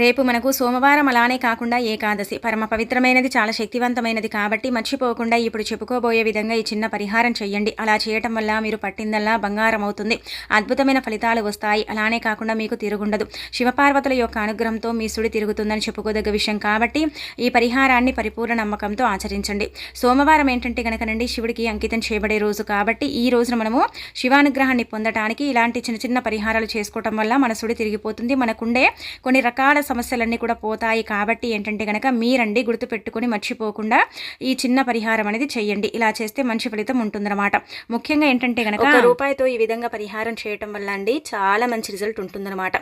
రేపు మనకు సోమవారం అలానే కాకుండా ఏకాదశి. పరమ పవిత్రమైనది చాలా శక్తివంతమైనది కాబట్టి మర్చిపోకుండా ఇప్పుడు చెప్పుకోబోయే విధంగా ఈ చిన్న పరిహారం చేయండి అలా చేయటం వల్ల మీరు పట్టిందల్లా బంగారం అవుతుంది. అద్భుతమైన ఫలితాలు వస్తాయి. అలానే కాకుండా మీకు తిరుగుండదు. శివపార్వతుల యొక్క అనుగ్రహంతో మీ సుడి తిరుగుతుందని చెప్పుకోదగ్గ విషయం కాబట్టి ఈ పరిహారాన్ని పరిపూర్ణ నమ్మకంతో ఆచరించండి. సోమవారం ఏంటంటే కనుకనండి శివుడికి అంకితం చేయబడే రోజు కాబట్టి ఈ రోజున మనము శివానుగ్రహాన్ని పొందటానికి ఇలాంటి చిన్న చిన్న పరిహారాలు చేసుకోవటం వల్ల మన సుడి తిరిగిపోతుంది. మనకుండే కొన్ని రకాల సమస్యలన్నీ కూడా పోతాయి కాబట్టి ఏంటంటే కనుక మీరండి గుర్తుపెట్టుకొని మర్చిపోకుండా ఈ చిన్న పరిహారం అనేది చేయండి ఇలా చేస్తే మంచి ఫలితం ఉంటుందన్నమాట. ముఖ్యంగా ఏంటంటే కనుక రూపాయితో ఈ విధంగా పరిహారం చేయటం వల్ల అండి చాలా మంచి రిజల్ట్ ఉంటుందన్నమాట.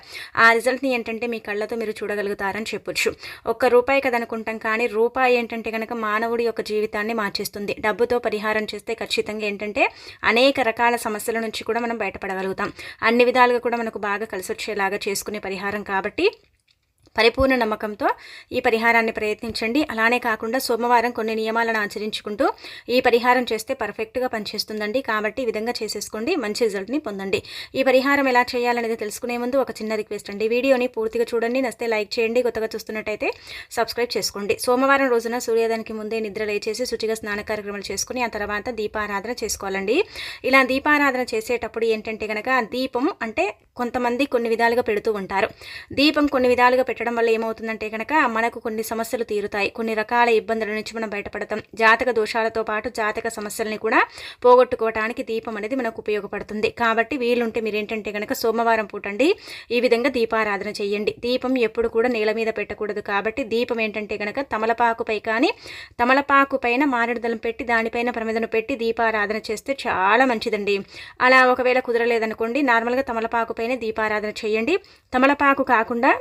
ఆ రిజల్ట్ని ఏంటంటే మీ కళ్ళతో మీరు చూడగలుగుతారని చెప్పొచ్చు. ఒక్క రూపాయి కదనుకుంటాం కానీ రూపాయి ఏంటంటే కనుక మానవుడి యొక్క జీవితాన్ని మార్చేస్తుంది. డబ్బుతో పరిహారం చేస్తే ఖచ్చితంగా ఏంటంటే అనేక రకాల సమస్యల నుంచి కూడా మనం బయటపడగలుగుతాం. అన్ని విధాలుగా కూడా మనకు బాగా కలిసి వచ్చేలాగా చేసుకునే పరిహారం కాబట్టి పరిపూర్ణ నమ్మకంతో ఈ పరిహారాన్ని ప్రయత్నించండి. అలానే కాకుండా సోమవారం కొన్ని నియమాలను ఆచరించుకుంటూ ఈ పరిహారం చేస్తే పర్ఫెక్ట్గా పనిచేస్తుందండి. కాబట్టి ఈ విధంగా చేసేసుకోండి. మంచి రిజల్ట్ని పొందండి. ఈ పరిహారం ఎలా చేయాలనేది తెలుసుకునే ముందు ఒక చిన్న రిక్వెస్ట్ అండి. వీడియోని పూర్తిగా చూడండి. నస్తే లైక్ చేయండి. కొత్తగా చూస్తున్నట్టయితే సబ్స్క్రైబ్ చేసుకోండి. సోమవారం రోజున సూర్యోదయానికి ముందే నిద్ర లేచేసి శుచిగా స్నాన కార్యక్రమాలు చేసుకుని ఆ తర్వాత దీపారాధన చేసుకోవాలండి. ఇలా దీపారాధన చేసేటప్పుడు ఏంటంటే కనుక దీపం అంటే కొంతమంది కొన్ని విధాలుగా పెడుతూ ఉంటారు. దీపం కొన్ని విధాలుగా పెట్టడం వల్ల ఏమవుతుందంటే కనుక మనకు కొన్ని సమస్యలు తీరుతాయి. కొన్ని రకాల ఇబ్బందుల నుంచి మనం బయటపడతాం. జాతక దోషాలతో పాటు జాతక సమస్యల్ని కూడా పోగొట్టుకోవటానికి దీపం అనేది మనకు ఉపయోగపడుతుంది. కాబట్టి వీలుంటే మీరు ఏంటంటే కనుక సోమవారం పూటండి ఈ విధంగా దీపారాధన చేయండి. దీపం ఎప్పుడు కూడా నేల మీద పెట్టకూడదు. కాబట్టి దీపం ఏంటంటే కనుక తమలపాకుపై కానీ తమలపాకు పైన మారేడుదలం పెట్టి దానిపైన ప్రమిదను పెట్టి దీపారాధన చేస్తే చాలా మంచిదండి. అలా ఒకవేళ కుదరలేదనుకోండి నార్మల్గా తమలపాకు పైన దీపారాధన చేయండి. తమలపాకు కాకుండా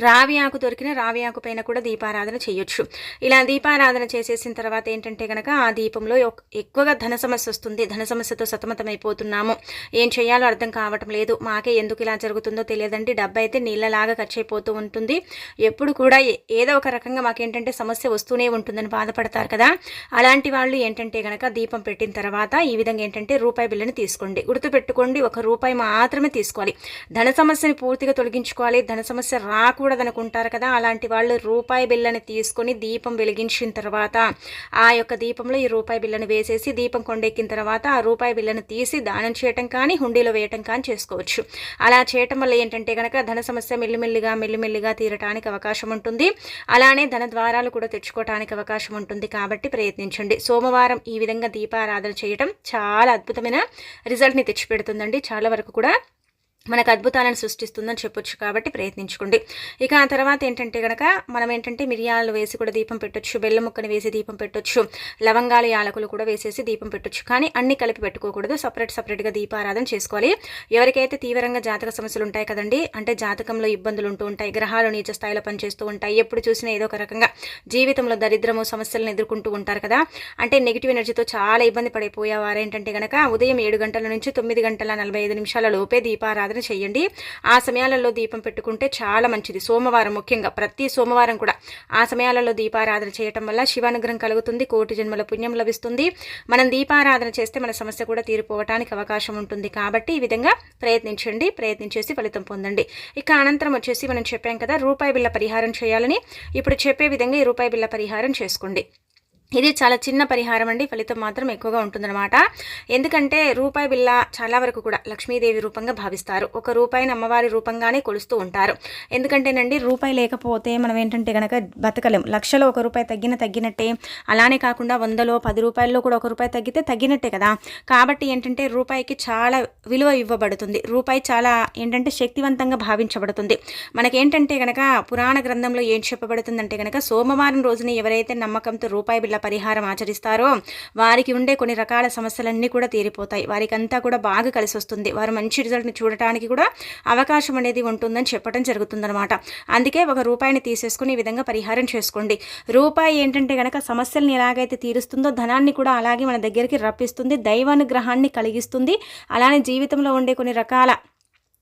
రావి ఆకు దొరికిన రావి ఆకు పైన కూడా దీపారాధన చేయొచ్చు. ఇలా దీపారాధన చేసేసిన తర్వాత ఏంటంటే కనుక ఆ దీపంలో ఎక్కువగా ధన సమస్య వస్తుంది. ధన సమస్యతో సతమతమైపోతున్నాము. ఏం చేయాలో అర్థం కావటం లేదు. మాకే ఎందుకు ఇలా జరుగుతుందో తెలియదండి. డబ్బు అయితే నీళ్ళలాగా ఖర్చు అయిపోతూ ఉంటుంది. ఎప్పుడు కూడా ఏదో ఒక రకంగా మాకేంటంటే సమస్య వస్తూనే ఉంటుందని బాధపడతారు కదా. అలాంటి వాళ్ళు ఏంటంటే కనుక దీపం పెట్టిన తర్వాత ఈ విధంగా ఏంటంటే రూపాయి బిల్లుని తీసుకోండి. గుర్తుపెట్టుకోండి ఒక రూపాయి మాత్రమే తీసుకోవాలి. ధన సమస్యని పూర్తిగా తొలగించుకోవాలి. ధన సమస్య రాకు అనుకుంటారు కదా. అలాంటి వాళ్ళు రూపాయి బిల్లని తీసుకొని దీపం వెలిగించిన తర్వాత ఆ యొక్క దీపంలో ఈ రూపాయి బిల్లను వేసేసి దీపం కొండెక్కిన తర్వాత ఆ రూపాయి బిల్లను తీసి దానం చేయటం కానీ హుండీలో వేయటం కానీ చేసుకోవచ్చు. అలా చేయటం వల్ల ఏంటంటే కనుక ధన సమస్య మెల్లిమెల్లిగా మెల్లిమెల్లిగా తీరటానికి అవకాశం ఉంటుంది. అలానే ధన ద్వారాలు కూడా తెచ్చుకోవటానికి అవకాశం ఉంటుంది కాబట్టి ప్రయత్నించండి. సోమవారం ఈ విధంగా దీపారాధన చేయటం చాలా అద్భుతమైన రిజల్ట్ని తెచ్చిపెడుతుందండి. చాలా వరకు కూడా మనకు అద్భుతాలను సృష్టిస్తుందని చెప్పొచ్చు కాబట్టి ప్రయత్నించుకోండి. ఇక ఆ తర్వాత ఏంటంటే కనుక మనం ఏంటంటే మిరియాలు వేసి కూడా దీపం పెట్టొచ్చు బెల్లం ముక్కని వేసి దీపం పెట్టొచ్చు లవంగాలు యాలకులు కూడా వేసేసి దీపం పెట్టొచ్చు. కానీ అన్ని కలిపి పెట్టుకోకూడదు సపరేట్ సపరేట్గా దీపారాధన చేసుకోవాలి. ఎవరికైతే తీవ్రంగా జాతక సమస్యలు ఉంటాయి కదండి అంటే జాతకంలో ఇబ్బందులు ఉంటూ ఉంటాయి గ్రహాలు నీచ స్థాయిలో పనిచేస్తూ ఉంటాయి ఎప్పుడు చూసినా ఏదో ఒక రకంగా జీవితంలో దరిద్రము సమస్యలను ఎదుర్కొంటూ ఉంటారు కదా. అంటే నెగిటివ్ ఎనర్జీతో చాలా ఇబ్బంది పడిపోయేవారు. ఏంటంటే కనుక ఉదయం ఏడు గంటల నుంచి తొమ్మిది గంటల నలభై ఐదు నిమిషాల లోపే దీపారాధన ఆరాధన చేయండి. ఆ సమయాలలో దీపం పెట్టుకుంటే చాలా మంచిది. సోమవారం ముఖ్యంగా ప్రతి సోమవారం కూడా ఆ సమయాలలో దీపారాధన చేయటం వల్ల శివానుగ్రహం కలుగుతుంది కోటి జన్మల పుణ్యం లభిస్తుంది. మనం దీపారాధన చేస్తే మన సమస్య కూడా తీరిపోవటానికి అవకాశం ఉంటుంది. కాబట్టి ఈ విధంగా ప్రయత్నించండి ప్రయత్నించేసి ఫలితం పొందండి. ఇక అనంతరం వచ్చేసి మనం చెప్పాం కదా రూపాయి బిళ్ళ పరిహారం చేయాలని. ఇప్పుడు చెప్పే విధంగా ఈ రూపాయి బిళ్ళ పరిహారం చేసుకోండి. ఇది చాలా చిన్న పరిహారం అండి. ఫలితం మాత్రం ఎక్కువగా ఉంటుందన్నమాట. ఎందుకంటే రూపాయి బిల్ల చాలా వరకు కూడా లక్ష్మీదేవి రూపంగా భావిస్తారు. ఒక రూపాయిని అమ్మవారి రూపంగానే కొలుస్తూ ఉంటారు. ఎందుకంటేనండి రూపాయి లేకపోతే మనం ఏంటంటే కనుక బతకలేం లక్షలో ఒక రూపాయి తగ్గిన తగ్గినట్టే. అలానే కాకుండా వందలో పది రూపాయల్లో కూడా ఒక రూపాయి తగ్గితే తగ్గినట్టే కదా. కాబట్టి ఏంటంటే రూపాయికి చాలా విలువ ఇవ్వబడుతుంది. రూపాయి చాలా ఏంటంటే శక్తివంతంగా భావించబడుతుంది. మనకేంటంటే కనుక పురాణ గ్రంథంలో ఏం చెప్పబడుతుందంటే కనుక సోమవారం రోజున ఎవరైతే నమ్మకంతో రూపాయి బిల్ల పరిహారం ఆచరిస్తారో వారికి ఉండే కొన్ని రకాల సమస్యలన్నీ కూడా తీరిపోతాయి. వారికంతా కూడా బాగా కలిసి వస్తుంది. వారు మంచి రిజల్ట్ని చూడటానికి కూడా అవకాశం అనేది ఉంటుందని చెప్పడం జరుగుతుందనమాట అందుకే ఒక రూపాయిని తీసేసుకుని ఈ విధంగా పరిహారం చేసుకోండి. రూపాయి ఏంటంటే కనుక సమస్యల్ని ఎలాగైతే తీరుస్తుందో ధనాన్ని కూడా అలాగే మన దగ్గరికి రప్పిస్తుంది దైవానుగ్రహాన్ని కలిగిస్తుంది. అలానే జీవితంలో ఉండే కొన్ని రకాల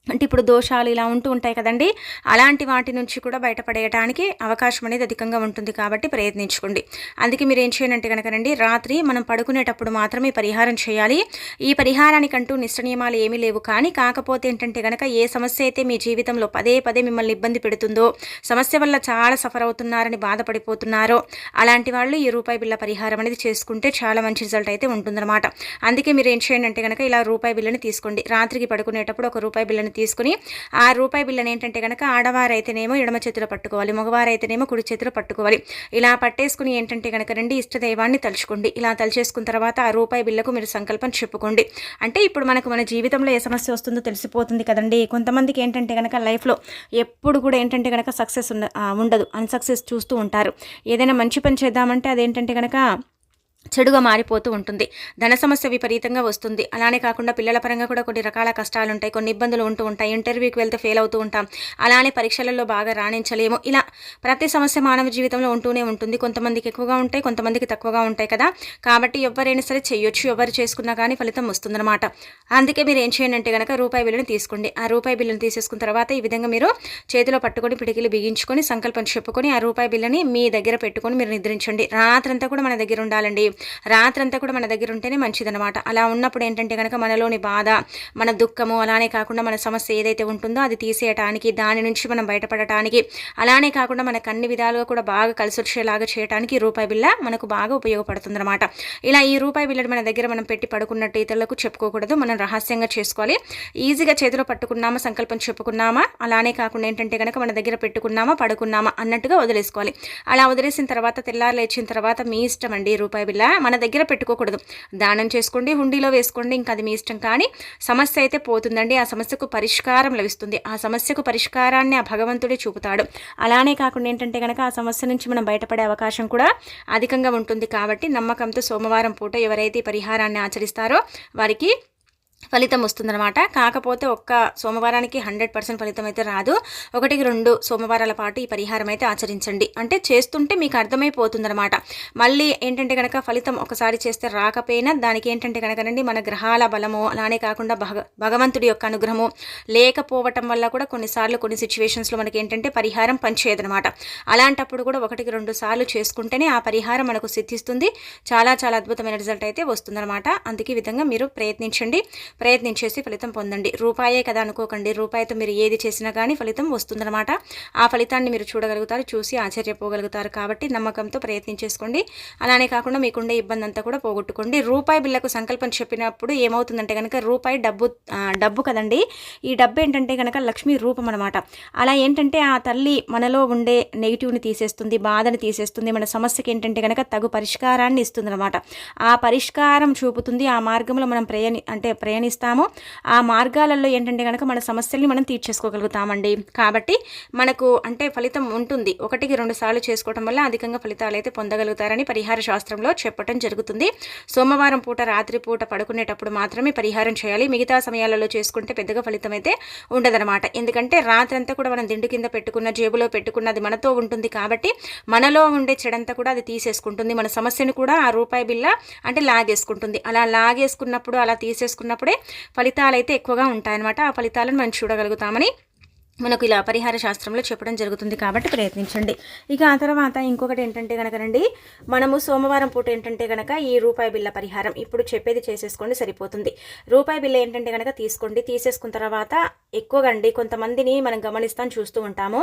అంటే ఇప్పుడు దోషాలు ఇలా ఉంటూ ఉంటాయి కదండి అలాంటి వాటి నుంచి కూడా బయటపడేయడానికి అవకాశం అనేది అధికంగా ఉంటుంది కాబట్టి ప్రయత్నించుకోండి. అందుకే మీరు ఏం చేయాలంటే కనుకనండి రాత్రి మనం పడుకునేటప్పుడు మాత్రమే పరిహారం చేయాలి. ఈ పరిహారానికంటూ నిష్ట నియమాలు ఏమీ లేవు కానీ కాకపోతే ఏంటంటే కనుక ఏ సమస్య అయితే మీ జీవితంలో పదే పదే మిమ్మల్ని ఇబ్బంది పెడుతుందో సమస్య వల్ల చాలా సఫర్ అవుతున్నారని బాధపడిపోతున్నారో అలాంటి వాళ్ళు ఈ రూపాయి బిళ్ళ పరిహారం అనేది చేసుకుంటే చాలా మంచి రిజల్ట్ అయితే ఉంటుందన్నమాట. అందుకే మీరు ఏం చేయండి అంటే కనుక ఇలా రూపాయి బిల్లని తీసుకోండి. రాత్రికి పడుకునేటప్పుడు ఒక రూపాయి బిల్లని తీసుకుని ఆ రూపాయి బిల్లని ఏంటంటే కనుక ఆడవారైతేనేమో ఎడమ చేతిలో పట్టుకోవాలి మగవారైతేనేమో కుడి చేతిలో పట్టుకోవాలి. ఇలా పట్టేసుకుని ఏంటంటే కనుక రండి ఇష్టదైవాన్ని తలుచుకోండి. ఇలా తలుచేసుకున్న తర్వాత ఆ రూపాయి బిల్లకు మీరు సంకల్పం చెప్పుకోండి. అంటే ఇప్పుడు మనకు మన జీవితంలో ఏ సమస్య వస్తుందో తెలిసిపోతుంది కదండి. కొంతమందికి ఏంటంటే కనుక లైఫ్లో ఎప్పుడు కూడా ఏంటంటే కనుక సక్సెస్ ఉండదు. అన్సక్సెస్ చూస్తూ ఉంటారు. ఏదైనా మంచి పని చేద్దామంటే అదేంటంటే కనుక చెడుగా మారిపోతూ ఉంటుంది. ధన సమస్య విపరీతంగా వస్తుంది. అలానే కాకుండా పిల్లల పరంగా కూడా కొన్ని రకాల కష్టాలు ఉంటాయి కొన్ని ఇబ్బందులు ఉంటూ ఉంటాయి. ఇంటర్వ్యూకి వెళ్తే ఫెయిల్ అవుతూ ఉంటాం. అలానే పరీక్షలలో బాగా రాణించలేము. ఇలా ప్రతి సమస్య మానవ జీవితంలో ఉంటూనే ఉంటుంది. కొంతమందికి ఎక్కువగా ఉంటాయి కొంతమందికి తక్కువగా ఉంటాయి కదా. కాబట్టి ఎవరైనా సరే చేయొచ్చు. ఎవరు చేసుకున్నా కానీ ఫలితం వస్తుందన్నమాట. అందుకే మీరు ఏం చేయండి అంటే కనుక రూపాయి బిల్లుని తీసుకోండి. ఆ రూపాయి బిల్లుని తీసేసుకున్న తర్వాత ఈ విధంగా మీరు చేతిలో పట్టుకొని పిడికిలు బిగించుకొని సంకల్పం చెప్పుకొని ఆ రూపాయి బిల్లుని మీ దగ్గర పెట్టుకొని మీరు నిద్రించండి. రాత్రంతా కూడా మన దగ్గర ఉండాలండి. రాత్రంతా కూడా మన దగ్గర ఉంటేనే మంచిదనమాట అలా ఉన్నప్పుడు ఏంటంటే కనుక మనలోని బాధ మన దుఃఖము అలానే కాకుండా మన సమస్య ఏదైతే ఉంటుందో అది తీసేయటానికి దాని నుంచి మనం బయటపడటానికి అలానే కాకుండా మనకు అన్ని విధాలుగా కూడా బాగా కలిసి వచ్చేలాగా చేయడానికి రూపాయి బిల్ల మనకు బాగా ఉపయోగపడుతుంది అనమాట ఇలా ఈ రూపాయి బిల్లని మన దగ్గర మనం పెట్టి పడుకున్నట్టు ఇతరులకు చెప్పుకోకూడదు. మనం రహస్యంగా చేసుకోవాలి. ఈజీగా చేతిలో పట్టుకున్నామా సంకల్పం చెప్పుకున్నామా అలానే కాకుండా ఏంటంటే కనుక మన దగ్గర పెట్టుకున్నామా పడుకున్నామా అన్నట్టుగా వదిలేసుకోవాలి. అలా వదిలేసిన తర్వాత తెల్లారు లేచిన తర్వాత మీ ఇష్టం అండి రూపాయి బిల్ల మన దగ్గర పెట్టుకోకూడదు. దానం చేసుకోండి హుండీలో వేసుకోండి ఇంకా అది మీ ఇష్టం. కానీ సమస్య అయితే పోతుందండి. ఆ సమస్యకు పరిష్కారం లభిస్తుంది. ఆ సమస్యకు పరిష్కారాన్ని ఆ భగవంతుడే చూపుతాడు. అలానే కాకుండా ఏంటంటే కనుక ఆ సమస్య నుంచి మనం బయటపడే అవకాశం కూడా అధికంగా ఉంటుంది. కాబట్టి నమ్మకంతో సోమవారం పూట ఎవరైతే పరిహారాన్ని ఆచరిస్తారో వారికి ఫలితం వస్తుందన్నమాట. కాకపోతే ఒక్క సోమవారానికి హండ్రెడ్ పర్సెంట్ ఫలితం అయితే రాదు. ఒకటికి రెండు సోమవారాల పాటు ఈ పరిహారం అయితే ఆచరించండి. అంటే చేస్తుంటే మీకు అర్థమైపోతుందన్నమాట. మళ్ళీ ఏంటంటే కనుక ఫలితం ఒకసారి చేస్తే రాకపోయినా దానికి ఏంటంటే కనుకనండి మన గ్రహాల బలము అలానే కాకుండా భగ భగవంతుడి యొక్క అనుగ్రహము లేకపోవటం వల్ల కూడా కొన్నిసార్లు కొన్ని సిచ్యువేషన్స్లో మనకి ఏంటంటే పరిహారం పనిచేయదనమాట అలాంటప్పుడు కూడా ఒకటికి రెండు సార్లు చేసుకుంటేనే ఆ పరిహారం మనకు సిద్ధిస్తుంది. చాలా చాలా అద్భుతమైన రిజల్ట్ అయితే వస్తుందన్నమాట. అందుకే విధంగా మీరు ప్రయత్నించండి. ప్రయత్నించేసి ఫలితం పొందండి. రూపాయే కదా అనుకోకండి. రూపాయితో మీరు ఏది చేసినా కానీ ఫలితం వస్తుందన్నమాట. ఆ ఫలితాన్ని మీరు చూడగలుగుతారు చూసి ఆశ్చర్యపోగలుగుతారు కాబట్టి నమ్మకంతో ప్రయత్నం చేసుకోండి. అలానే కాకుండా మీకుండే ఇబ్బంది అంతా కూడా పోగొట్టుకోండి. రూపాయి బిల్లకు సంకల్పం చెప్పినప్పుడు ఏమవుతుందంటే కనుక రూపాయి డబ్బు డబ్బు కదండి. ఈ డబ్బు ఏంటంటే కనుక లక్ష్మీ రూపం అనమాట అలా ఏంటంటే ఆ తల్లి మనలో ఉండే నెగిటివ్ని తీసేస్తుంది బాధని తీసేస్తుంది. మన సమస్యకి ఏంటంటే కనుక తగు పరిష్కారాన్ని ఇస్తుంది అనమాట ఆ పరిష్కారం చూపుతుంది. ఆ మార్గంలో మనం ప్రయాణి అంటే ప్రయాణి ప్రయాణిస్తామో ఆ మార్గాలలో ఏంటంటే కనుక మన సమస్యల్ని మనం తీర్చేసుకోగలుగుతామండి. కాబట్టి మనకు అంటే ఫలితం ఉంటుంది. ఒకటికి రెండు సార్లు చేసుకోవడం వల్ల అధికంగా ఫలితాలు అయితే పొందగలుగుతారని పరిహార శాస్త్రంలో చెప్పడం జరుగుతుంది. సోమవారం పూట రాత్రి పూట పడుకునేటప్పుడు మాత్రమే పరిహారం చేయాలి. మిగతా సమయాలలో చేసుకుంటే పెద్దగా ఫలితం అయితే ఉండదనమాట ఎందుకంటే రాత్రి అంతా కూడా మనం దిండు కింద పెట్టుకున్న జేబులో పెట్టుకున్నది మనతో ఉంటుంది కాబట్టి మనలో ఉండే చెడంతా కూడా అది తీసేసుకుంటుంది. మన సమస్యను కూడా ఆ రూపాయి బిల్ల అంటే లాగేసుకుంటుంది. అలా లాగేసుకున్నప్పుడు అలా తీసేసుకున్నప్పుడు ఫలితాలు అయితే ఎక్కువగా ఉంటాయన్నమాట. ఆ ఫలితాలను మనం చూడగలుగుతామని మనకు ఇలా పరిహార శాస్త్రంలో చెప్పడం జరుగుతుంది కాబట్టి ప్రయత్నించండి. ఇక ఆ తర్వాత ఇంకొకటి ఏంటంటే కనుక రండి మనము సోమవారం పూట ఏంటంటే కనుక ఈ రూపాయి బిల్ల పరిహారం ఇప్పుడు చెప్పేది చేసేసుకోండి సరిపోతుంది. రూపాయి బిల్ల ఏంటంటే కనుక తీసుకోండి తీసేసుకున్న తర్వాత ఎక్కువగా అండి కొంతమందిని మనం గమనిస్తాం చూస్తూ ఉంటాము.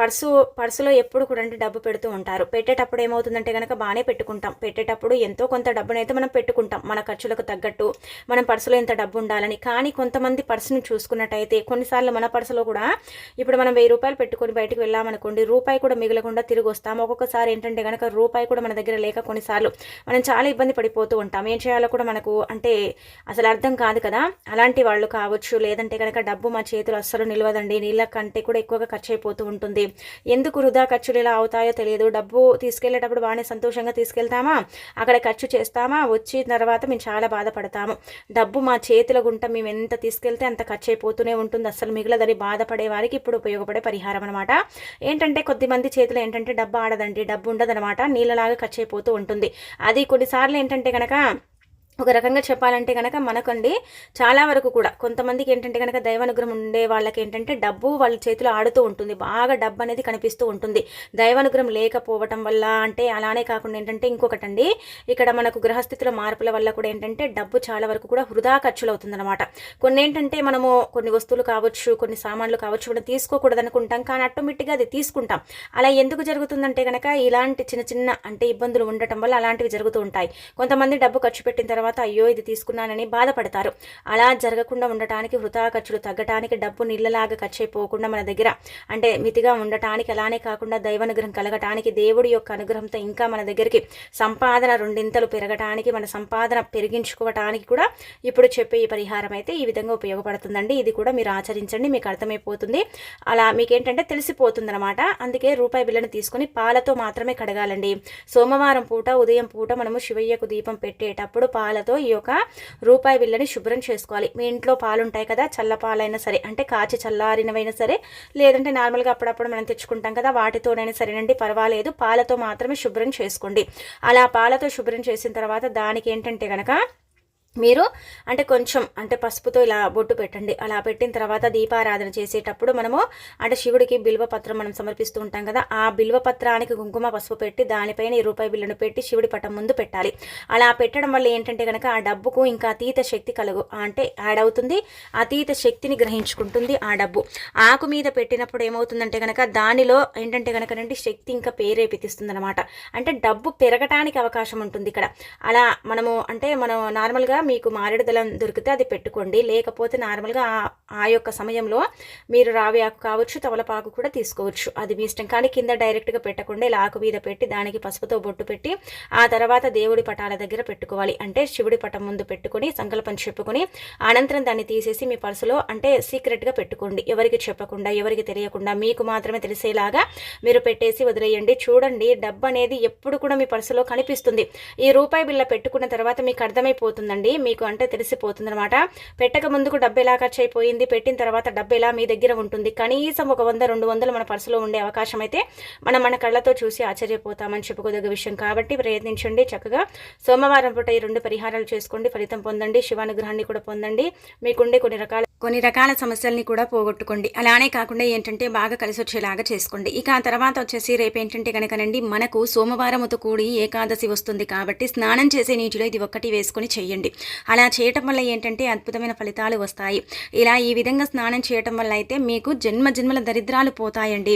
పర్సు పర్సులో ఎప్పుడు కూడా అంటే డబ్బు పెడుతూ ఉంటారు. పెట్టేటప్పుడు ఏమవుతుందంటే కనుక బాగానే పెట్టుకుంటాం. పెట్టేటప్పుడు ఎంతో కొంత డబ్బునైతే మనం పెట్టుకుంటాం. మన ఖర్చులకు తగ్గట్టు మనం పర్సులో ఎంత డబ్బు ఉండాలని. కానీ కొంతమంది పర్సును చూసుకున్నట్టయితే కొన్నిసార్లు మన పర్సులో కూడా ఇప్పుడు మనం వెయ్యి రూపాయలు పెట్టుకొని బయటకు వెళ్ళామనుకోండి రూపాయి కూడా మిగలకుండా తిరిగి వస్తాం. ఒక్కొక్కసారి ఏంటంటే కనుక రూపాయి కూడా మన దగ్గర లేక కొన్నిసార్లు మనం చాలా ఇబ్బంది పడిపోతూ ఉంటాం. ఏం చేయాలో కూడా మనకు అంటే అసలు అర్థం కాదు కదా. అలాంటి వాళ్ళు కావచ్చు లేదంటే కనుక డబ్బు మా చేతులు అస్సలు నిలవదండి. నీళ్ళ కంటే కూడా ఎక్కువగా ఖర్చు అయిపోతూ ఉంటుంది. ఎందుకు వృధా ఖర్చులు ఇలా అవుతాయో తెలియదు. డబ్బు తీసుకెళ్ళేటప్పుడు బాగానే సంతోషంగా తీసుకెళ్తామా? అక్కడ ఖర్చు చేస్తామా? వచ్చిన తర్వాత మేము చాలా బాధపడతాము. డబ్బు మా చేతుల గుంట మేము ఎంత తీసుకెళ్తే అంత ఖర్చు అయిపోతూనే ఉంటుంది. అస్సలు మిగలదని బాధ బాధపడే వారికి ఇప్పుడు ఉపయోగపడే పరిహారం అనమాట ఏంటంటే కొద్దిమంది చేతిలో ఏంటంటే డబ్బు ఆడదండి డబ్బు ఉండదనమాట నీళ్ళలాగా ఖర్చు అయిపోతూ ఉంటుంది. అది కొన్నిసార్లు ఏంటంటే కనుక ఒక రకంగా చెప్పాలంటే కనుక మనకండి చాలా వరకు కూడా కొంతమందికి ఏంటంటే కనుక దైవానుగ్రహం ఉండే వాళ్ళకి ఏంటంటే డబ్బు వాళ్ళ చేతిలో ఆడుతూ ఉంటుంది. బాగా డబ్బు అనేది కనిపిస్తూ ఉంటుంది. దైవానుగ్రహం లేకపోవటం వల్ల అంటే అలానే కాకుండా ఏంటంటే ఇంకొకటండి ఇక్కడ మనకు గ్రహస్థితుల మార్పుల వల్ల కూడా ఏంటంటే డబ్బు చాలా వరకు కూడా వృధా ఖర్చులు అవుతుందన్నమాట కొన్ని ఏంటంటే మనము కొన్ని వస్తువులు కావచ్చు కొన్ని సామాన్లు కావచ్చు మనం తీసుకోకూడదు అనుకుంటాం కానీ ఆటోమేటిక్గా అది తీసుకుంటాం. అలా ఎందుకు జరుగుతుందంటే కనుక ఇలాంటి చిన్న చిన్న అంటే ఇబ్బందులు ఉండటం వల్ల అలాంటివి జరుగుతూ ఉంటాయి. కొంతమంది డబ్బు ఖర్చు పెట్టిన తర్వాత అయ్యో ఇది తీసుకున్నానని బాధపడతారు. అలా జరగకుండా ఉండటానికి వృధా ఖర్చులు తగ్గటానికి డబ్బు నీళ్ళలాగా ఖర్చు అయిపోకుండా మన దగ్గర అంటే మితిగా ఉండటానికి అలానే కాకుండా దైవానుగ్రహం కలగటానికి దేవుడి యొక్క అనుగ్రహంతో ఇంకా మన దగ్గరికి సంపాదన రెండింతలు పెరగటానికి మన సంపాదన పెరిగించుకోవటానికి కూడా ఇప్పుడు చెప్పే ఈ పరిహారం అయితే ఈ విధంగా ఉపయోగపడుతుందండి. ఇది కూడా మీరు ఆచరించండి మీకు అర్థమైపోతుంది. అలా మీకేంటంటే తెలిసిపోతుందనమాట అందుకే రూపాయి బిల్లను తీసుకొని పాలతో మాత్రమే కడగాలండి. సోమవారం పూట ఉదయం పూట మనము శివయ్యకు దీపం పెట్టేటప్పుడు పాలతో ఈ యొక్క రూపాయి బిల్లని శుభ్రం చేసుకోవాలి. మీ ఇంట్లో పాలు ఉంటాయి కదా చల్ల పాలైనా సరే అంటే కాచి చల్లారినవైనా సరే లేదంటే నార్మల్గా అప్పుడప్పుడు మనం తెచ్చుకుంటాం కదా వాటితోనైనా సరేనండి పర్వాలేదు. పాలతో మాత్రమే శుభ్రం చేసుకోండి. అలా పాలతో శుభ్రం చేసిన తర్వాత దానికి ఏంటంటే కనుక మీరు అంటే కొంచెం అంటే పసుపుతో ఇలా బొట్టు పెట్టండి. అలా పెట్టిన తర్వాత దీపారాధన చేసేటప్పుడు మనము అంటే శివుడికి బిల్వపత్రం మనం సమర్పిస్తూ ఉంటాం కదా ఆ బిల్వపత్రానికి కుంకుమ పసుపు పెట్టి దానిపైన ఈ రూపాయి బిల్లును పెట్టి శివుడి పటం ముందు పెట్టాలి. అలా పెట్టడం వల్ల ఏంటంటే కనుక ఆ డబ్బుకు ఇంకా అతీత శక్తి కలుగు అంటే యాడ్ అవుతుంది. అతీత శక్తిని గ్రహించుకుంటుంది ఆ డబ్బు. ఆకు మీద పెట్టినప్పుడు ఏమవుతుందంటే కనుక దానిలో ఏంటంటే కనుక నండి శక్తి ఇంకా పేరేపితిస్తుంది అనమాట అంటే డబ్బు పెరగటానికి అవకాశం ఉంటుంది ఇక్కడ. అలా మనము అంటే మనం నార్మల్గా మీకు మారేడుదలం దొరికితే అది పెట్టుకోండి. లేకపోతే నార్మల్గా ఆ యొక్క సమయంలో మీరు రావి ఆకు కావచ్చు తవలపాకు కూడా తీసుకోవచ్చు. అది మీ ఇష్టం. కానీ కింద డైరెక్ట్గా పెట్టకుండా ఇలా ఆకు మీద పెట్టి దానికి పసుపుతో బొట్టు పెట్టి ఆ తర్వాత దేవుడి పటాల దగ్గర పెట్టుకోవాలి. అంటే శివుడి పటం ముందు పెట్టుకొని సంకల్పం చెప్పుకొని అనంతరం దాన్ని తీసేసి మీ పర్సులో అంటే సీక్రెట్గా పెట్టుకోండి. ఎవరికి చెప్పకుండా ఎవరికి తెలియకుండా మీకు మాత్రమే తెలిసేలాగా మీరు పెట్టేసి వదిలేయండి. చూడండి డబ్బు అనేది ఎప్పుడు కూడా మీ పర్సులో కనిపిస్తుంది. ఈ రూపాయి బిల్ల పెట్టుకున్న తర్వాత మీకు అర్థమైపోతుందండి. మీకు అంటే తెలిసిపోతుంది అనమాట పెట్టక ముందుకు డబ్బు ఎలా ఖర్చు అయిపోయింది పెట్టిన తర్వాత డబ్బు ఎలా మీ దగ్గర ఉంటుంది. కనీసం ఒక వంద రెండు వందలు మన పర్సులో ఉండే అవకాశం అయితే మనం మన కళ్ళతో చూసి ఆశ్చర్యపోతామని చెప్పుకోదగ్గ విషయం. కాబట్టి ప్రయత్నించండి చక్కగా. సోమవారం పూట ఈ రెండు పరిహారాలు చేసుకోండి. ఫలితం పొందండి. శివానుగ్రహాన్ని కూడా పొందండి. మీకుండే కొన్ని రకాల కొన్ని రకాల సమస్యల్ని కూడా పోగొట్టుకోండి. అలానే కాకుండా ఏంటంటే బాగా కలిసి వచ్చేలాగా చేసుకోండి. ఇక ఆ తర్వాత వచ్చేసి రేపు ఏంటంటే కనుకనండి మనకు సోమవారంతో కూడి ఏకాదశి వస్తుంది కాబట్టి స్నానం చేసే నీటిలో ఇది ఒక్కటి వేసుకొని చెయ్యండి అలా చేయటం వల్ల ఏంటంటే అద్భుతమైన ఫలితాలు వస్తాయి. ఇలా ఈ విధంగా స్నానం చేయటం వల్ల అయితే మీకు జన్మ జన్మల దరిద్రాలు పోతాయండి.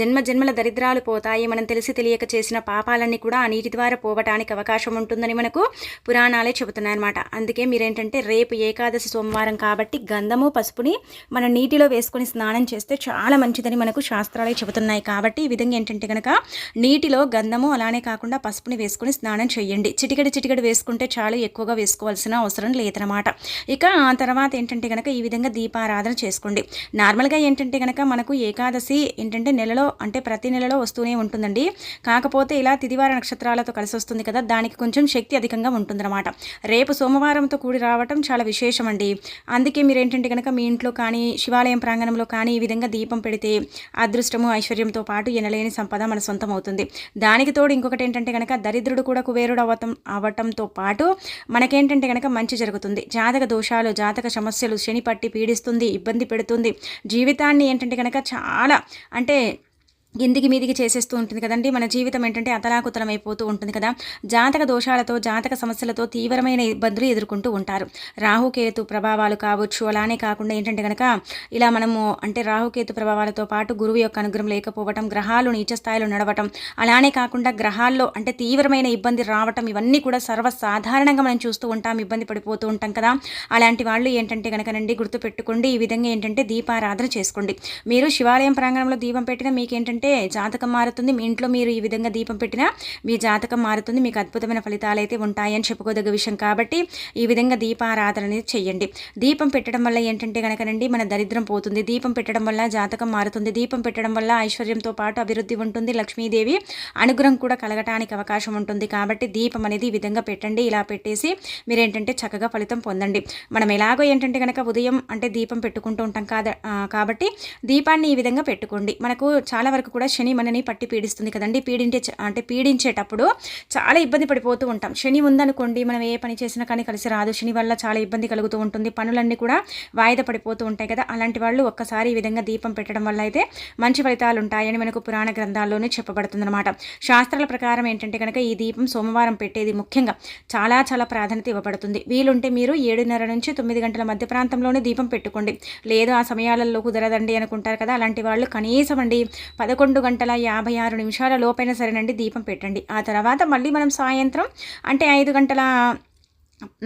జన్మ జన్మల దరిద్రాలు పోతాయి. మనం తెలిసి తెలియక చేసిన పాపాలన్నీ కూడా ఆ నీటి ద్వారా పోవటానికి అవకాశం ఉంటుందని మనకు పురాణాలే చెబుతున్నాయన్నమాట. అందుకే మీరేంటంటే రేపు ఏకాదశి సోమవారం కాబట్టి గంధము పసుపుని మన నీటిలో వేసుకొని స్నానం చేస్తే చాలా మంచిదని మనకు శాస్త్రాలే చెబుతున్నాయి. కాబట్టి ఈ విధంగా ఏంటంటే కనుక నీటిలో గంధము అలానే కాకుండా పసుపుని వేసుకొని స్నానం చేయండి. చిటికడి చిటికడి వేసుకుంటే చాలా ఎక్కువగా వేసుకోవాల్సిన అవసరం లేదనమాట ఇక ఆ తర్వాత ఏంటంటే కనుక ఈ విధంగా దీపారాధన చేసుకోండి. నార్మల్గా ఏంటంటే కనుక మనకు ఏకాదశి ఏంటంటే నెలలో అంటే ప్రతి నెలలో వస్తూనే ఉంటుందండి. కాకపోతే ఇలా తిదివార నక్షత్రాలతో కలిసి వస్తుంది కదా దానికి కొంచెం శక్తి అధికంగా ఉంటుందన్నమాట. రేపు సోమవారంతో కూడి రావటం చాలా విశేషం అండి అందుకే మీరు ఏంటంటే కనుక మీ ఇంట్లో కానీ శివాలయం ప్రాంగణంలో కానీ ఈ విధంగా దీపం పెడితే అదృష్టము ఐశ్వర్యంతో పాటు ఎనలేని సంపద మన సొంతం అవుతుంది దానికి తోడు ఇంకొకటి ఏంటంటే కనుక దరిద్రుడు కూడా కుబేరుడు అవ్వటం అవ్వటంతో పాటు మనకేంటంటే కనుక మంచి జరుగుతుంది. జాతక దోషాలు జాతక సమస్యలు శని పట్టి పీడిస్తుంది ఇబ్బంది పెడుతుంది. జీవితాన్ని ఏంటంటే కనుక చాలా అంటే కిందికి మీదికి చేసేస్తూ ఉంటుంది కదండి? మన జీవితం ఏంటంటే అతలాకుతలం అయిపోతూ ఉంటుంది కదా. జాతక దోషాలతో జాతక సమస్యలతో తీవ్రమైన ఇబ్బందులు ఎదుర్కొంటూ ఉంటారు. రాహుకేతు ప్రభావాలు కావచ్చు అలానే కాకుండా ఏంటంటే కనుక ఇలా మనము అంటే రాహుకేతు ప్రభావాలతో పాటు గురువు యొక్క అనుగ్రహం లేకపోవటం గ్రహాలు నీచ స్థాయిలో నడవటం అలానే కాకుండా గ్రహాల్లో అంటే తీవ్రమైన ఇబ్బంది రావటం ఇవన్నీ కూడా సర్వసాధారణంగా మనం చూస్తూ ఉంటాం ఇబ్బంది పడిపోతూ ఉంటాం కదా. అలాంటి వాళ్ళు ఏంటంటే కనుకనండి గుర్తుపెట్టుకోండి. ఈ విధంగా ఏంటంటే దీపారాధన చేసుకోండి. మీరు శివాలయం ప్రాంగణంలో దీపం పెట్టిన మీకు ఏంటంటే ఏంటంటే జాతకం మారుతుంది. మీ ఇంట్లో మీరు ఈ విధంగా దీపం పెట్టినా మీ జాతకం మారుతుంది. మీకు అద్భుతమైన ఫలితాలు అయితే ఉంటాయని చెప్పుకోదగ్గ విషయం కాబట్టి ఈ విధంగా దీపారాధన అనేది చేయండి. దీపం పెట్టడం వల్ల ఏంటంటే కనుకనండి మన దరిద్రం పోతుంది. దీపం పెట్టడం వల్ల జాతకం మారుతుంది. దీపం పెట్టడం వల్ల ఐశ్వర్యంతో పాటు అభివృద్ధి ఉంటుంది. లక్ష్మీదేవి అనుగ్రహం కూడా కలగటానికి అవకాశం ఉంటుంది. కాబట్టి దీపం అనేది ఈ విధంగా పెట్టండి. ఇలా పెట్టేసి మీరు ఏంటంటే చక్కగా ఫలితం పొందండి. మనం ఎలాగో ఏంటంటే కనుక ఉదయం అంటే దీపం పెట్టుకుంటూ ఉంటాం కాదా కాబట్టి దీపాన్ని ఈ విధంగా పెట్టుకోండి. మనకు చాలా వరకు మనకు కూడా శని మనని పట్టి పీడిస్తుంది కదండి. పీడించే అంటే పీడించేటప్పుడు చాలా ఇబ్బంది పడిపోతూ ఉంటాం. శని ఉందనుకోండి మనం ఏ పని చేసినా కానీ కలిసి రాదు. శని వల్ల చాలా ఇబ్బంది కలుగుతూ ఉంటుంది. పనులన్నీ కూడా వాయిదా పడిపోతూ ఉంటాయి కదా. అలాంటి వాళ్ళు ఒక్కసారి ఈ విధంగా దీపం పెట్టడం వల్ల అయితే మంచి ఫలితాలు ఉంటాయని మనకు పురాణ గ్రంథాల్లోనే చెప్పబడుతుందన్నమాట. శాస్త్రాల ప్రకారం ఏంటంటే కనుక ఈ దీపం సోమవారం పెట్టేది ముఖ్యంగా చాలా చాలా ప్రాధాన్యత ఇవ్వబడుతుంది. వీలుంటే మీరు ఏడున్నర నుంచి తొమ్మిది గంటల మధ్య ప్రాంతంలోనే దీపం పెట్టుకోండి. లేదు ఆ సమయాలలో కుదరదండి అనుకుంటారు కదా. అలాంటి వాళ్ళు కనీసం అండి పదకొండు గంటల యాభై ఆరు నిమిషాల లోపైన సరేనండి దీపం పెట్టండి. ఆ తర్వాత మళ్ళీ మనం సాయంత్రం అంటే ఐదు గంటల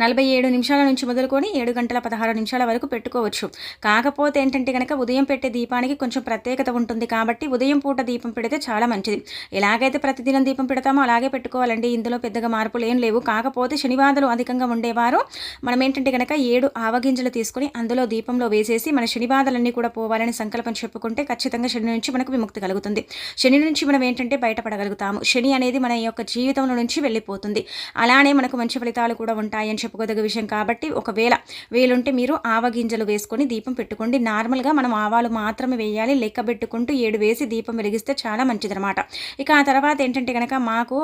నలభై ఏడు నిమిషాల నుంచి మొదలుకొని ఏడు గంటల పదహారు నిమిషాల వరకు పెట్టుకోవచ్చు. కాకపోతే ఏంటంటే కనుక ఉదయం పెట్టే దీపానికి కొంచెం ప్రత్యేకత ఉంటుంది కాబట్టి ఉదయం పూట దీపం పెడితే చాలా మంచిది. ఎలాగైతే ప్రతిదినం దీపం పెడతామో అలాగే పెట్టుకోవాలండి. ఇందులో పెద్దగా మార్పులు ఏం లేవు. కాకపోతే శనివాదాలు అధికంగా ఉండేవారు. మనం ఏంటంటే కనుక ఏడు ఆవగింజలు తీసుకొని అందులో దీపంలో వేసేసి మన శనివాదాలన్నీ కూడా పోవాలని సంకల్పం చెప్పుకుంటే ఖచ్చితంగా శని నుంచి మనకు విముక్తి కలుగుతుంది. శని నుంచి మనం ఏంటంటే బయటపడగలుగుతాము. శని అనేది మన యొక్క జీవితంలో నుంచి వెళ్ళిపోతుంది. అలానే మనకు మంచి ఫలితాలు కూడా ఉంటాయి. అని చెప్పుకోదగ్గ విషయం కాబట్టి ఒకవేళ వేలుంటే మీరు ఆవ గింజలు వేసుకొని దీపం పెట్టుకోండి. నార్మల్గా మనం ఆవాలు మాత్రమే వేయాలి. లెక్క పెట్టుకుంటూ ఏడు వేసి దీపం వెలిగిస్తే చాలా మంచిదనమాట ఇక ఆ తర్వాత ఏంటంటే కనుక మాకు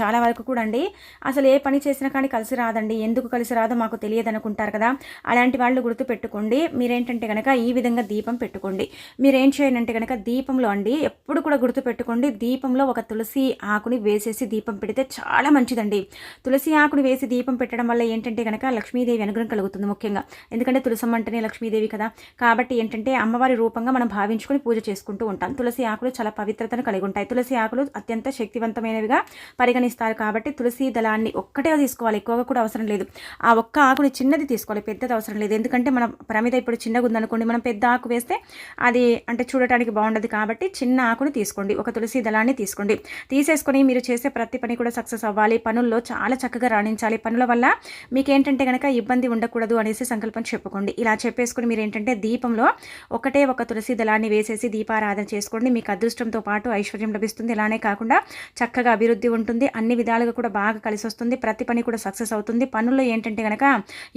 చాలా వరకు కూడా అండి అసలు ఏ పని చేసినా కానీ కలిసి రాదండి. ఎందుకు కలిసి రాదో మాకు తెలియదు అనుకుంటారు కదా. అలాంటి వాళ్ళు గుర్తు పెట్టుకోండి. మీరేంటంటే కనుక ఈ విధంగా దీపం పెట్టుకోండి. మీరేం చేయనంటే కనుక దీపంలో అండి ఎప్పుడు కూడా గుర్తు పెట్టుకోండి. దీపంలో ఒక తులసి ఆకుని వేసేసి దీపం పెడితే చాలా మంచిదండి. తులసి ఆకుని వేసి దీపం పెట్టడం వల్ల ఏంటంటే కనుక లక్ష్మీదేవి అనుగ్రహం కలుగుతుంది ముఖ్యంగా. ఎందుకంటే తులసమ్మ అంటేనే లక్ష్మీదేవి కదా. కాబట్టి ఏంటంటే అమ్మవారి రూపంగా మనం భావించుకొని పూజ చేసుకుంటూ ఉంటాం. తులసి ఆకులు చాలా పవిత్రతను కలిగి ఉంటాయి. తులసి ఆకులు అత్యంత శక్తివంతమైనవిగా పరిగణిస్తారు కాబట్టి తులసి దళాన్ని ఒక్కటే తీసుకోవాలి. ఎక్కువగా కూడా అవసరం లేదు. ఆ ఒక్క ఆకుని చిన్నది తీసుకోవాలి. పెద్దది అవసరం లేదు. ఎందుకంటే మన ప్రమిద ఇప్పుడు చిన్నగా ఉందనుకోండి మనం పెద్ద ఆకు వేస్తే అది అంటే చూడటానికి బాగుండదు కాబట్టి చిన్న ఆకుని తీసుకోండి. ఒక తులసి దళాన్ని తీసుకోండి. తీసేసుకొని మీరు చేసే ప్రతి పని కూడా సక్సెస్ అవ్వాలి. పనుల్లో చాలా చక్కగా రాణించాలి. పనుల వల్ల మీకు ఏంటంటే కనుక ఇబ్బంది ఉండకూడదు అనేసి సంకల్పం చెప్పుకోండి. ఇలా చెప్పేసుకుని మీరు ఏంటంటే దీపంలో ఒకటే ఒక తులసి దళాన్ని వేసేసి దీపారాధన చేసుకోండి. మీకు అదృష్టంతో పాటు ఐశ్వర్యం లభిస్తుంది. ఇలానే కాకుండా చక్కగా అభివృద్ధి ఉంటుంది. అన్ని విధాలుగా కూడా బాగా కలిసి వస్తుంది. ప్రతి పని కూడా సక్సెస్ అవుతుంది. పనుల్లో ఏంటంటే కనుక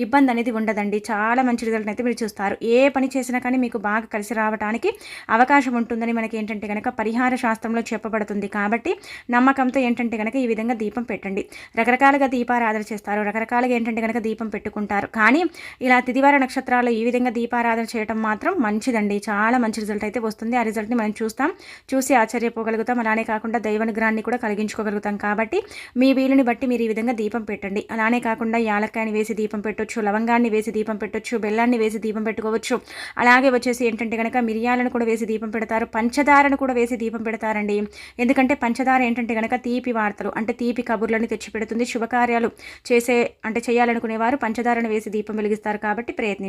ఇబ్బంది అనేది ఉండదండి. చాలా మంచి రిజల్ట్ అయితే మీరు చూస్తారు. ఏ పని చేసినా కానీ మీకు బాగా కలిసి రావడానికి అవకాశం ఉంటుందని మనకి ఏంటంటే కనుక పరిహార శాస్త్రంలో చెప్పబడుతుంది. కాబట్టి నమ్మకంతో ఏంటంటే కనుక ఈ విధంగా దీపం పెట్టండి. రకరకాలుగా దీపారాధన చేస్తారు. రకరకాల రకరకాలుగా ఏంటంటే కనుక దీపం పెట్టుకుంటారు. కానీ ఇలా తిదివార నక్షత్రాలు ఈ విధంగా దీపారాధన చేయడం మాత్రం మంచిదండి. చాలా మంచి రిజల్ట్ అయితే వస్తుంది. ఆ రిజల్ట్ని మనం చూస్తాం. చూసి ఆశ్చర్యపోగలుగుతాం. అలానే కాకుండా దైవనుగ్రహాన్ని కూడా కలిగించుకోగలుగుతాం కాబట్టి మీ వీలుని బట్టి మీరు ఈ విధంగా దీపం పెట్టండి. అలానే కాకుండా యాలక్కాయని వేసి దీపం పెట్టొచ్చు లవంగాన్ని వేసి దీపం పెట్టొచ్చు బెల్లాన్ని వేసి దీపం పెట్టుకోవచ్చు. అలాగే వచ్చేసి ఏంటంటే కనుక మిరియాలను కూడా వేసి దీపం పెడతారు. పంచదారను కూడా వేసి దీపం పెడతారండి. ఎందుకంటే పంచదార ఏంటంటే కనుక తీపి వార్తలు అంటే తీపి కబుర్లను తెచ్చిపెడుతుంది. శుభకార్యాలు చేసే అంటే చేయాలనుకునేవారు పంచదారను వేసి దీపం వెలిగిస్తారు కాబట్టి ప్రయత్ని